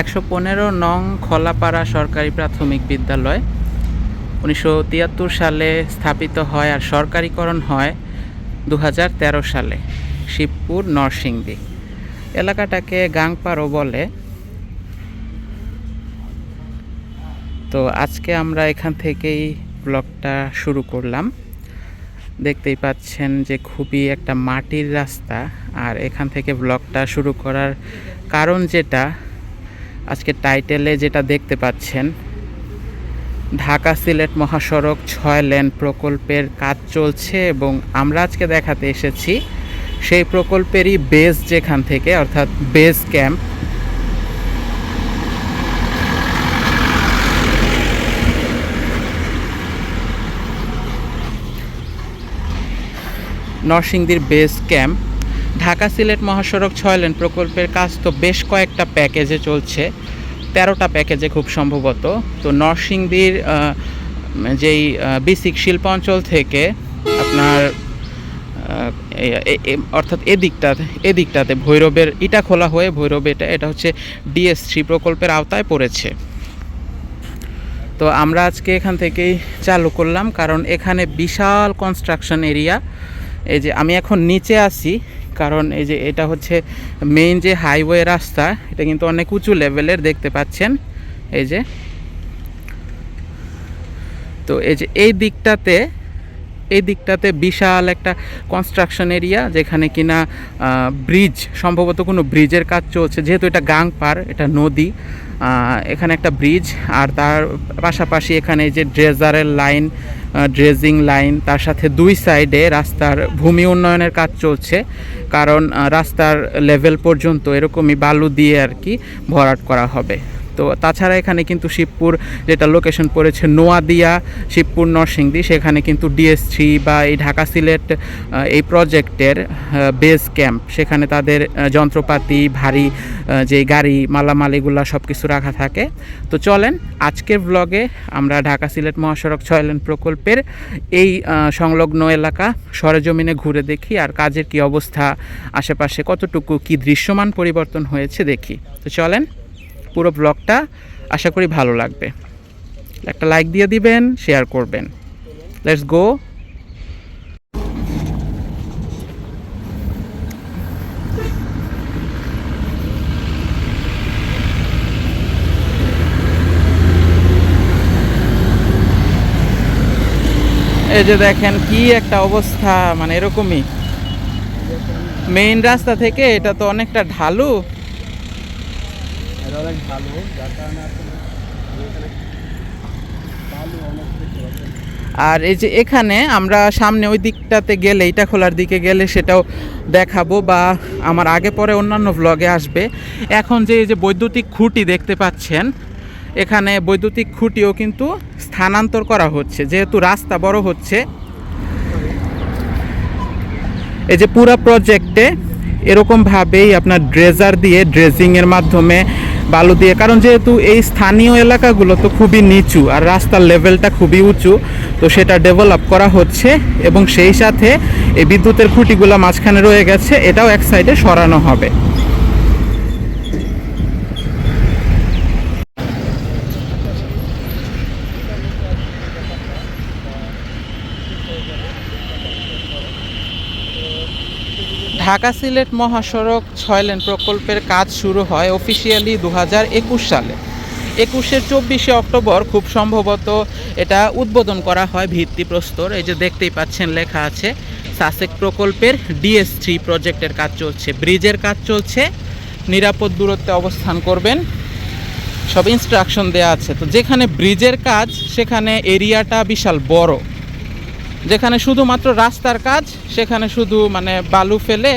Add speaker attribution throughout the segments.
Speaker 1: একশো পনেরো নং খোলাপাড়া সরকারি প্রাথমিক বিদ্যালয়। উনিশশো তিয়াত্তর সালে স্থাপিত হয় আর সরকারিকরণ হয় দু সালে শিবপুর নরসিংদী। এলাকাটাকে গাংপাড়ো বলে। তো আজকে আমরা এখান থেকেই ব্লগটা শুরু করলাম। দেখতেই পাচ্ছেন যে খুবই একটা মাটির রাস্তা, আর এখান থেকে ব্লগটা শুরু করার কারণ যেটা আজকে টাইটেলে যেটা দেখতে পাচ্ছেন, ঢাকা সিলেট মহাসড়ক ছয় লেন প্রকল্পের কাজ চলছে এবং আমরা আজকে দেখাতে এসেছি সেই প্রকল্পেরই বেস যেখান থেকে, অর্থাৎ বেস ক্যাম্প নরসিংদীর বেস ক্যাম্প ঢাকা সিলেট মহাসড়ক ছয় লেন প্রকল্পের কাজ তো বেশ কয়েকটা প্যাকেজে চলছে। তেরোটা প্যাকেজে খুব সম্ভবত। তো নরসিংদীর যেই বিসিক শিল্পাঞ্চল থেকে আপনার অর্থাৎ এদিকটাতে এদিকটাতে ভৈরবের ইটা খোলা হয়ে ভৈরব এটা এটা হচ্ছে ডিএস থ্রি প্রকল্পের আওতায় পড়েছে। তো আমরা আজকে এখান থেকেই চালু করলাম, কারণ এখানে বিশাল কনস্ট্রাকশন এরিয়া এই যে আমি এখন নিচে আছি কারণ এই যে এটা হচ্ছে মেইন যে হাইওয়ে রাস্তা, এটা কিন্তু অনেক উঁচু লেভেলের দেখতে পাচ্ছেন। এই যে। তো এই যে এই দিকটাতে এই দিকটাতে বিশাল একটা কনস্ট্রাকশন এরিয়া যেখানে কিনা ব্রিজ সম্ভবত কোনো ব্রিজের কাজ চলছে। যেহেতু এটা গাংপার, এটা নদী এখানে একটা ব্রিজ আর তার পাশাপাশি এখানে যে ড্রেজারের লাইন ড্রেজিং লাইন তার সাথে দুই সাইডে রাস্তার ভূমি উন্নয়নের কাজ চলছে। কারণ রাস্তার লেভেল পর্যন্ত এরকমই বালু দিয়ে আর কি ভরাট করা হবে। তো তাছাড়া এখানে কিন্তু শিবপুর যেটা লোকেশন পড়েছে নোয়াদিয়া, শিবপুর, নরসিংদী, সেখানে কিন্তু ডিএস থ্রি বা এই ঢাকা সিলেট এই প্রজেক্টের বেস ক্যাম্প সেখানে তাদের যন্ত্রপাতি, ভারী যে গাড়ি, মালামাল, এগুলা সব কিছু রাখা থাকে। তো চলেন আজকের ব্লগে আমরা ঢাকা সিলেট মহাসড়ক ছয় লেন প্রকল্পের এই সংলগ্ন এলাকা সরেজমিনে ঘুরে দেখি আর কাজের কি অবস্থা, আশেপাশে কতটুকু কি দৃশ্যমান পরিবর্তন হয়েছে দেখি। তো চলেন পুরো ব্লগটা আশা করি ভালো লাগবে। একটা লাইক দিয়ে দিবেন শেয়ার করবেন। লেটস গো এই যে দেখেন কি একটা অবস্থা মানে এরকমই। মেইন রাস্তা থেকে এটা তো অনেকটা ঢালু।
Speaker 2: এটা অনেক ভালো, যার কারণে
Speaker 1: আর এই যে এখানে আমরা সামনে ওই দিকটাতে গেলে, ইটা খোলার দিকে গেলে সেটাও দেখাবো বা আমার আগে পরে অন্যান্য ভ্লগে আসবে। এখন যে এই যে বৈদ্যুতিক খুঁটি দেখতে পাচ্ছেন, এখানে বৈদ্যুতিক খুঁটিও কিন্তু স্থানান্তর করা হচ্ছে, যেহেতু রাস্তা বড় হচ্ছে। এই যে পুরা প্রজেক্টে এরকমভাবেই আপনার ড্রেজার দিয়ে ড্রেজিংয়ের মাধ্যমে বালু দিয়ে। কারণ যেহেতু এই স্থানীয় এলাকাগুলো তো খুবই নিচু আর রাস্তার লেভেলটা খুবই উঁচু, তো সেটা ডেভেলপ করা হচ্ছে এবং সেই সাথে এই বিদ্যুতের খুঁটিগুলো মাঝখানে রয়ে গেছে, এটাও এক সাইডে সরানো হবে। ঢাকা সিলেট মহাসড়ক ছয় লেন প্রকল্পের কাজ শুরু হয় অফিসিয়ালি দু সালে। একুশের চব্বিশে অক্টোবর খুব সম্ভবত এটা উদ্বোধন করা হয় ভিত্তিপ্রস্তর। এই যে দেখতেই পাচ্ছেন লেখা আছে, সাসেক প্রকল্পের ডিএস থ্রি প্রজেক্টের কাজ চলছে, ব্রিজের কাজ চলছে, নিরাপদ দূরত্বে অবস্থান করবেন, সব ইনস্ট্রাকশন দেওয়া আছে। তো যেখানে ব্রিজের কাজ, সেখানে এরিয়াটা বিশাল বড়। যেখানে শুধুমাত্র রাস্তার কাজ, সেখানে শুধু মানে বালু ফেলে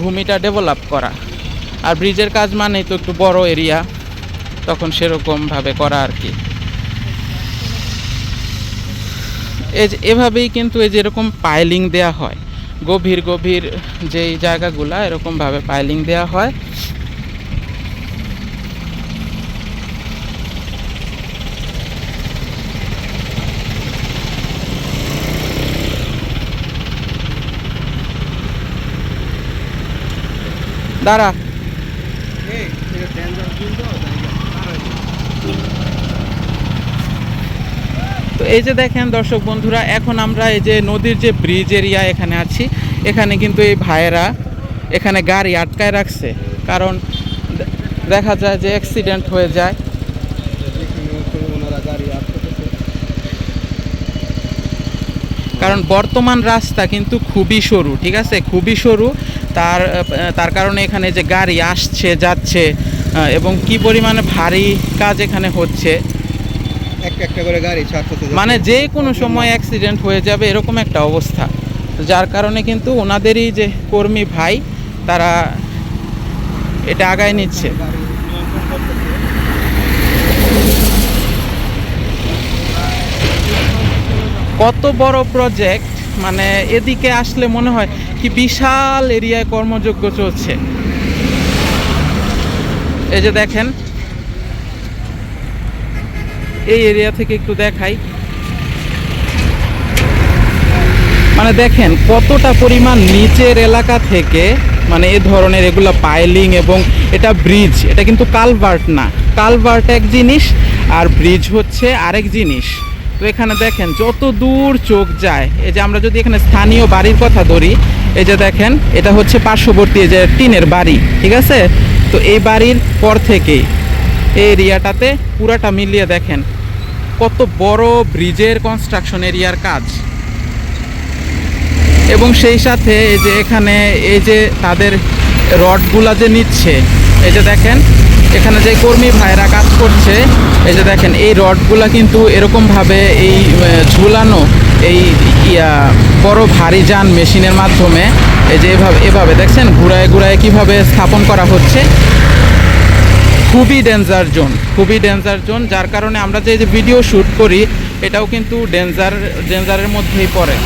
Speaker 1: ভূমিটা ডেভেলপ করা। আর ব্রিজের কাজ মানেই তো একটু বড় এরিয়া তখন সেরকমভাবে করা আর কি। এই এভাবেই কিন্তু এই যে এরকম পাইলিং দেয়া হয়। গভীর গভীর যেই জায়গাগুলা এরকমভাবে পাইলিং দেয়া হয়। দাঁড়া।
Speaker 2: তো
Speaker 1: এই যে দেখেন দর্শক বন্ধুরা, এখন আমরা এই যে নদীর যে ব্রিজ এরিয়া এখানে আছি, এখানে কিন্তু এই ভাইয়েরা এখানে গাড়ি আটকায় রাখছে। কারণ দেখা যায় যে অ্যাক্সিডেন্ট হয়ে যায়। কারণ বর্তমান রাস্তা কিন্তু খুবই সরু, ঠিক আছে? খুবই সরু। তার তার কারণে এখানে যে গাড়ি আসছে যাচ্ছে এবং কি পরিমাণে ভারী কাজ এখানে হচ্ছে।
Speaker 2: একটা একটা করে গাড়ি
Speaker 1: মানে যে কোনো সময় অ্যাক্সিডেন্ট হয়ে যাবে এরকম একটা অবস্থা। যার কারণে কিন্তু ওনাদেরই যে কর্মী ভাই তারা এটা আগায় নিচ্ছে। কত বড় প্রজেক্ট মানে এদিকে আসলে মনে হয় কি বিশাল এরিয়ায় কর্মযোগ্য চলছে। এই যে দেখেন। এই এরিয়া থেকে একটু দেখাই। মানে দেখেন কতটা পরিমাণ নিচের এলাকা থেকে মানে এ ধরনের এগুলো পাইলিং এবং এটা ব্রিজ, এটা কিন্তু কালভার্ট না। কালভার্ট এক জিনিস আর ব্রিজ হচ্ছে আরেক জিনিস। তো এখানে দেখেন, যত দূর চোখ যায়, এই যে আমরা যদি এখানে স্থানীয় বাড়ির কথা ধরি, এই যে দেখেন, এটা হচ্ছে পার্শ্ববর্তী যে টিনের বাড়ি, ঠিক আছে? তো এই বাড়ির পর থেকেই এই এরিয়াটাতে পুরাটা মিলিয়ে দেখেন, কত বড় ব্রিজের কনস্ট্রাকশন এরিয়ার কাজ। এবং সেই সাথে এই যে এখানে এই যে তাদের রডগুলা যে নিচ্ছে, এই যে দেখেন এখানে যে কর্মী ভাইরা কাজ করছে, এই যে দেখেন, এই রডগুলা কিন্তু এরকমভাবে এই ঝুলানো এই, ইয়া, বড় ভারী যান মেশিনের মাধ্যমে এই যে এভাবে এভাবে দেখছেন? ঘুরায় ঘুরায় কীভাবে স্থাপন করা হচ্ছে? খুবই ডেঞ্জার জোন খুবই ডেঞ্জার জোন যার কারণে আমরা যে যে ভিডিও শ্যুট করি, এটাও কিন্তু ডেঞ্জার ডেঞ্জারের মধ্যেই পড়ে।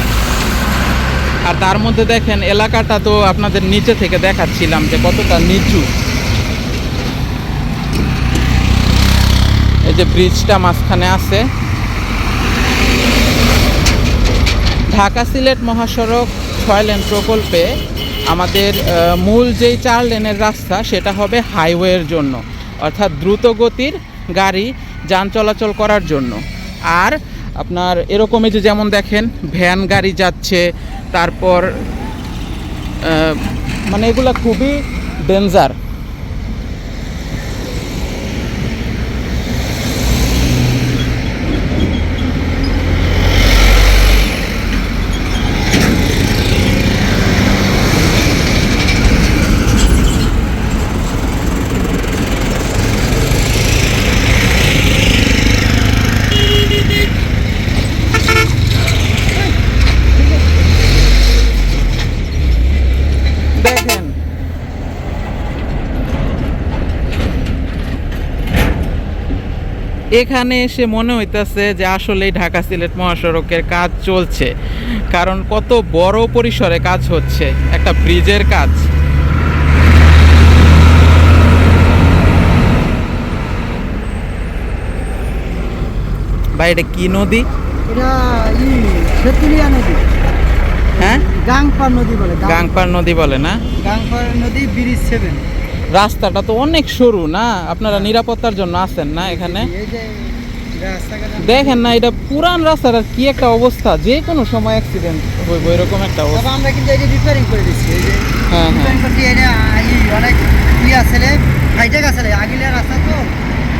Speaker 1: আর তার মধ্যে দেখেন, এলাকাটা তো আপনাদের নিচে থেকে দেখাচ্ছিলাম যে কতটা নিচু। এই যে ব্রিজটা মাঝখানে আছে। ঢাকা সিলেট মহাসড়ক ছয় লেন প্রকল্পে আমাদের মূল যেই চার লেনের রাস্তা, সেটা হবে হাইওয়ের জন্য, অর্থাৎ দ্রুত গতির গাড়ি যান চলাচল করার জন্য। আর আপনার এরকমই যে যেমন দেখেন, ভ্যান গাড়ি যাচ্ছে, তারপর মানে এগুলা খুবই ডেঞ্জার দেখেন এখানে এসে মনে হইতাছে যে আসলেই ঢাকা সিলেট মহাসড়কের কাজ চলছে। কারণ কত বড় পরিসরে কাজ হচ্ছে একটা ব্রিজের কাজ। ভাই এটা কি নদী? হ্যাঁ?
Speaker 3: গাংপার নদী বলে
Speaker 1: গাংপার নদী বলে না?
Speaker 3: গাংপার নদী ব্রিজ সেভেন।
Speaker 1: রাস্তাটা তো অনেক সরু না? আপনারা নিরাপত্তার জন্য আছেন না এখানে? দেখেন না এটা পুরান রাস্তাটার কি একটা অবস্থা? যে কোনো সময় অ্যাক্সিডেন্ট হইব এরকম একটা অবস্থা।
Speaker 3: আমরা কিন্তু এই যে রিপেয়ারিং করে দিচ্ছি এই যে
Speaker 1: হ্যাঁ হ্যাঁ।
Speaker 3: অনেক ই আসলে হাইটেক আসলে আগিলের রাস্তা তো।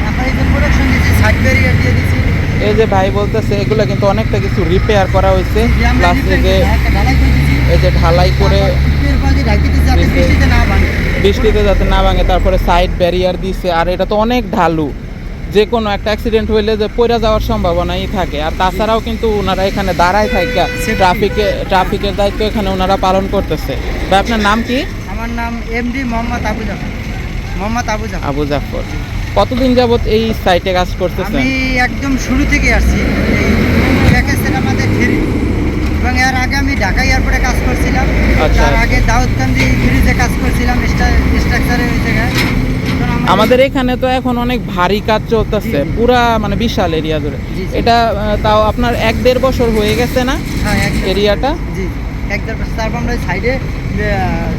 Speaker 3: আমরা এই যে প্রোডাকশন দিয়েছি সাইড ব্যারিয়ার দিয়ে দিচ্ছি।
Speaker 1: এই যে ভাই বলতেছে এগুলো কিন্তু অনেকটা কিছু রিপেয়ার করা হয়েছে।
Speaker 3: যে আমরা
Speaker 1: প্লাস এই যে
Speaker 3: ঢালাই করে
Speaker 1: এই যে ঢালাই করে
Speaker 3: বৃষ্টিতে
Speaker 1: যাতে না ভাঙে তারপরে সাইড ব্যারিয়ার দিছে আর এটা তো অনেক ঢালু। যে কোনো একটা অ্যাক্সিডেন্ট হইলে যে পড়ে যাওয়ার সম্ভাবনাই থাকে। আর তাছাড়াও কিন্তু ওনারা এখানে দাঁড়ায় থাকে ট্রাফিকে ট্রাফিকের দায়িত্ব এখানে ওনারা পালন করতেছে। ভাই আপনার নাম কি?
Speaker 3: আমার নাম এমডি মোহাম্মদ আবু জাফর। মোহাম্মদ আবু জাফর।
Speaker 1: আবু জাফর। কতদিন যাবত এই সাইটে কাজ করতেছেন?
Speaker 3: আমি একদম শুরু থেকে আসছি। এই প্যাকেজের আমাদের ফেরি। এবং এর আগে আমি ঢাকা এয়ারপোর্টে কাজ করছিলাম। তার আগে দাউদকান্দি ব্রিজে কাজ করছিলাম স্ট্রাকচারের ওই জায়গায়। আমাদের-
Speaker 1: এখানে তো এখন অনেক ভারী কাজ চলতেছে। পুরা মানে বিশাল এরিয়া জুড়ে। এটা তাও আপনার এক দেড় বছর হয়ে গেছে না
Speaker 3: হ্যাঁ
Speaker 1: এরিয়াটা
Speaker 3: একদম তারপর আমরা সাইডে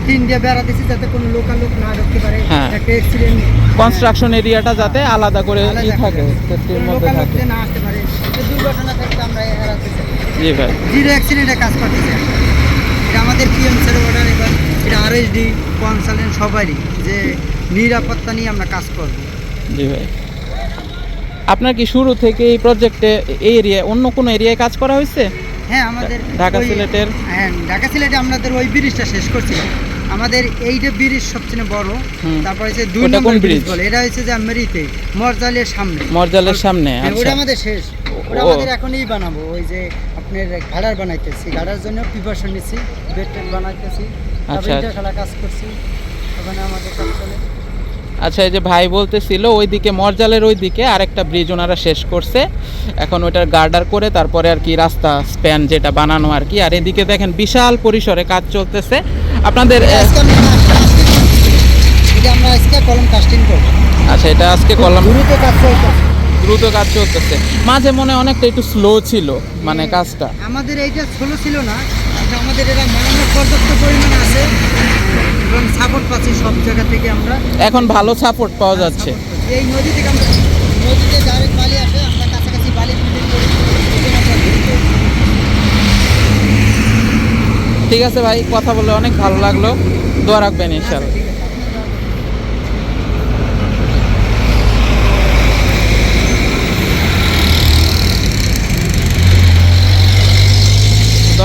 Speaker 3: টিন দিয়ে বেড়া দিচ্ছি যাতে কোনো লোকাল লোক না ঢুকতে পারে।
Speaker 1: হ্যাঁ।
Speaker 3: একটা অ্যাক্সিডেন্ট
Speaker 1: কনস্ট্রাকশন এরিয়াটা যাতে আলাদা করে ই থাকে সেফটির মধ্যে থাকে।
Speaker 3: যে না আসতে পারে দুর্ঘটনা দুর্ঘটনা আমরা এড়াতে চাই।
Speaker 1: জি ভাই।
Speaker 3: জিরো অ্যাক্সিডেন্টে কাজ করতে চাই এটা আমাদের পিএমসের অর্ডার এবার? এটা আরএসডি কনসালটেন্ট সবারই যে নিরাপত্তা নিয়ে আমরা কাজ করব।
Speaker 1: জি ভাই। আপনার কি শুরু থেকে এই প্রজেক্টে এই এরিয়ায় অন্য কোনো এরিয়ায় কাজ করা হয়েছে?
Speaker 3: হ্যাঁ আমাদের
Speaker 1: ঢাকা সিলেটের?
Speaker 3: হ্যাঁ ঢাকা সিলেটে আমাদের ওই ব্রিজটা শেষ করছিলাম আমাদের এইটা ব্রিজ সবচেয়ে বড়। তারপরে হচ্ছে দুই নম্বর ব্রিজ? বলে। এটা হচ্ছে যে আমেরিতে মরজালের সামনে।
Speaker 1: মরজালের সামনে
Speaker 3: হ্যাঁ, ওটা
Speaker 1: আচ্ছা।
Speaker 3: আমাদের শেষ। ওটা। আমাদের এখনই বানাবো ওই যে আপনার ঘাড়ার বানাইতেছি। ঘাড়ার জন্য প্রিপারেশন নিচ্ছি বেড বানাইতেছি। তারপরে
Speaker 1: আচ্ছা।
Speaker 3: খেলা কাজ করছি। ওখানে আমাদের কাজ চলে।
Speaker 1: আচ্ছা এই যে ভাই বলতেছিল ওইদিকে মরজালের ওইদিকে আরেকটা ব্রিজ ওনারা শেষ করছে। এখন ওইটার গার্ডার করে তারপরে আর কি রাস্তা স্প্যান যেটা বানানো আর কি। আর এদিকে দেখেন বিশাল পরিসরে কাজ চলতেছে। আপনাদের আচ্ছা এটা আজকে কলম
Speaker 3: দ্রুত কাজ চলতেছে।
Speaker 1: মাঝে মনে অনেকটা একটু স্লো ছিল মানে কাজটা।
Speaker 3: আমাদের এইটা স্লো ছিল না আমাদের এটা মানব পর্যাপ্ত পরিমাণ আছে এবং সাপোর্ট পাচ্ছি সব জায়গা থেকে আমরা।
Speaker 1: এখন ভালো সাপোর্ট পাওয়া যাচ্ছে।
Speaker 3: এই নদী থেকে আমরা নদীতে ডাইরেক্ট বালি আসে আমরা কাছাকাছি বালি
Speaker 1: ঠিক আছে ভাই কথা বলে অনেক ভালো লাগল। দোয়া রাখবেন ইনশাল্লাহ
Speaker 3: ঠিক আছে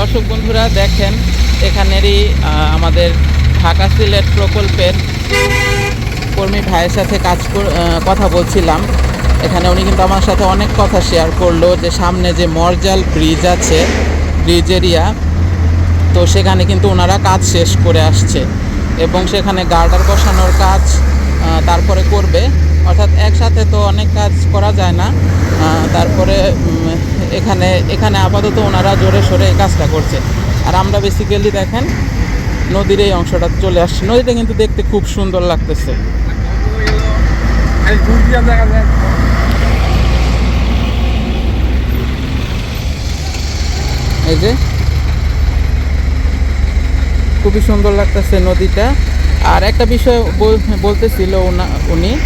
Speaker 1: দর্শক বন্ধুরা, দেখেন, এখানেরই আমাদের ঢাকা সিলেট প্রকল্পের কর্মী ভাইয়ের সাথে কাজ কথা বলছিলাম। এখানে উনি কিন্তু আমার সাথে অনেক কথা শেয়ার করল, যে সামনে যে মরজাল ব্রিজ আছে ব্রিজ এরিয়া, তো সেখানে কিন্তু ওনারা কাজ শেষ করে আসছে। এবং সেখানে গার্ডার বসানোর কাজ তারপরে করবে। অর্থাৎ একসাথে তো অনেক কাজ করা যায় না। তারপরে এখানে এখানে আপাতত ওনারা জোরে সোরে এই কাজটা করছে। আর আমরা বেসিক্যালি দেখেন, নদীর এই অংশটা চলে আসছে। নদীটা কিন্তু দেখতে খুব সুন্দর লাগতেছে। এই যে, খুবই সুন্দর লাগতেছে নদীটা। আর একটা বিষয় বল- বলতেছিল উনি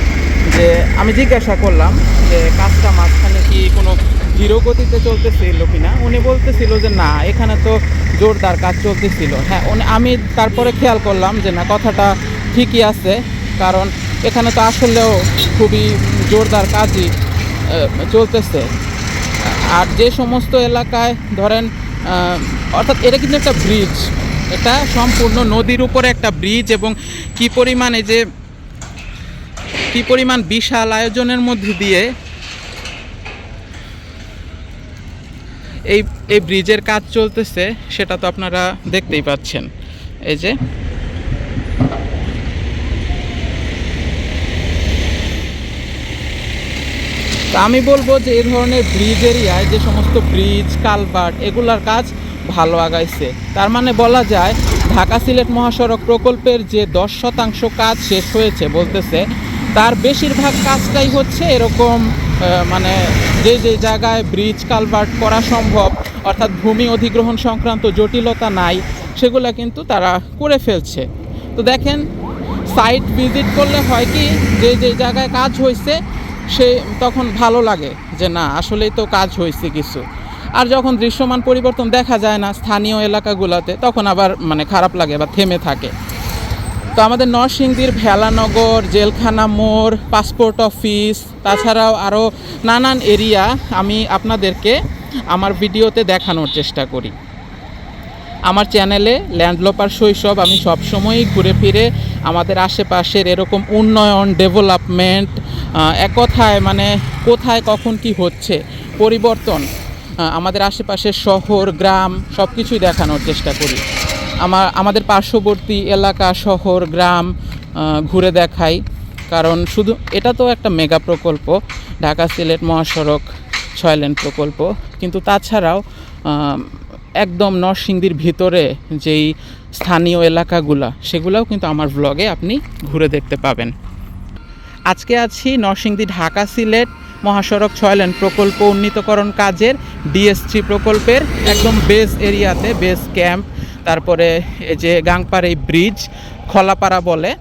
Speaker 1: যে আমি জিজ্ঞাসা করলাম যে কাজটা মাঝখানে কি কোনো ধীর গতিতে চলতেছিল কি না উনি বলতেছিল যে না, এখানে তো জোরদার কাজ চলতেছিল। হ্যাঁ উনি, আমি তারপরে খেয়াল করলাম যে না, কথাটা ঠিকই আছে। কারণ এখানে তো আসলেও খুবই জোরদার কাজই চলতেছে। আর যে সমস্ত এলাকায় ধরেন অর্থাৎ এটা কিন্তু একটা ব্রিজ। এটা সম্পূর্ণ নদীর উপরে একটা ব্রিজ এবং কি পরিমাণে যে কি পরিমাণ বিশাল আয়োজনের মধ্যে দিয়ে এই এই ব্রিজের কাজ চলতেছে, সেটা তো আপনারা দেখতেই পাচ্ছেন। এই যে। আমি বলব যে এই ধরনের ব্রিজ এরিয়ায় যে সমস্ত ব্রিজ, কালভার্ট, এগুলার কাজ ভালো আগাইছে। তার মানে বলা যায়, ঢাকা সিলেট মহাসড়ক প্রকল্পের যে দশ শতাংশ কাজ শেষ হয়েছে বলতেছে তার বেশিরভাগ কাজটাই হচ্ছে এরকম মানে যে যে জায়গায় ব্রিজ কালভার্ট করা সম্ভব, অর্থাৎ ভূমি অধিগ্রহণ সংক্রান্ত জটিলতা নাই, সেগুলা কিন্তু তারা করে ফেলছে। তো দেখেন সাইট ভিজিট করলে হয় কি, যে যে জায়গায় কাজ হয়েছে সে তখন ভালো লাগে যে না, আসলেই তো কাজ হয়েছে কিছু। আর যখন দৃশ্যমান পরিবর্তন দেখা যায় না স্থানীয় এলাকাগুলোতে, তখন আবার মানে খারাপ লাগে বা থেমে থাকে। তো আমাদের নরসিংদীর ভেলানগর, জেলখানা মোড়, পাসপোর্ট অফিস, তাছাড়াও আরও নানান এরিয়া আমি আপনাদেরকে আমার ভিডিওতে দেখানোর চেষ্টা করি। আমার চ্যানেলে ল্যান্ডলোপার শৈশব আমি সবসময়ই ঘুরে ফিরে আমাদের আশেপাশের এরকম উন্নয়ন, ডেভেলপমেন্ট এক কথায় মানে কোথায় কখন কি হচ্ছে, পরিবর্তন আমাদের আশেপাশের শহর, গ্রাম সব কিছুই দেখানোর চেষ্টা করি। আমার, আমাদের পার্শ্ববর্তী এলাকা, শহর, গ্রাম ঘুরে দেখাই। কারণ শুধু এটা তো একটা মেগা প্রকল্প, ঢাকা সিলেট মহাসড়ক ছয় লেন প্রকল্প। কিন্তু তাছাড়াও একদম নরসিংদীর ভিতরে যেই স্থানীয় এলাকাগুলা, সেগুলোও কিন্তু আমার ব্লগে আপনি ঘুরে দেখতে পাবেন। আজকে আছি নরসিংদী ঢাকা সিলেট মহাসড়ক ছয় লেন প্রকল্প উন্নীতকরণ কাজের ডিএস3 প্রকল্পের একদম বেস এরিয়াতে বেস ক্যাম্প তারপরে এই যে গাংপাড় এই ব্রিজ খলাপাড়া বলে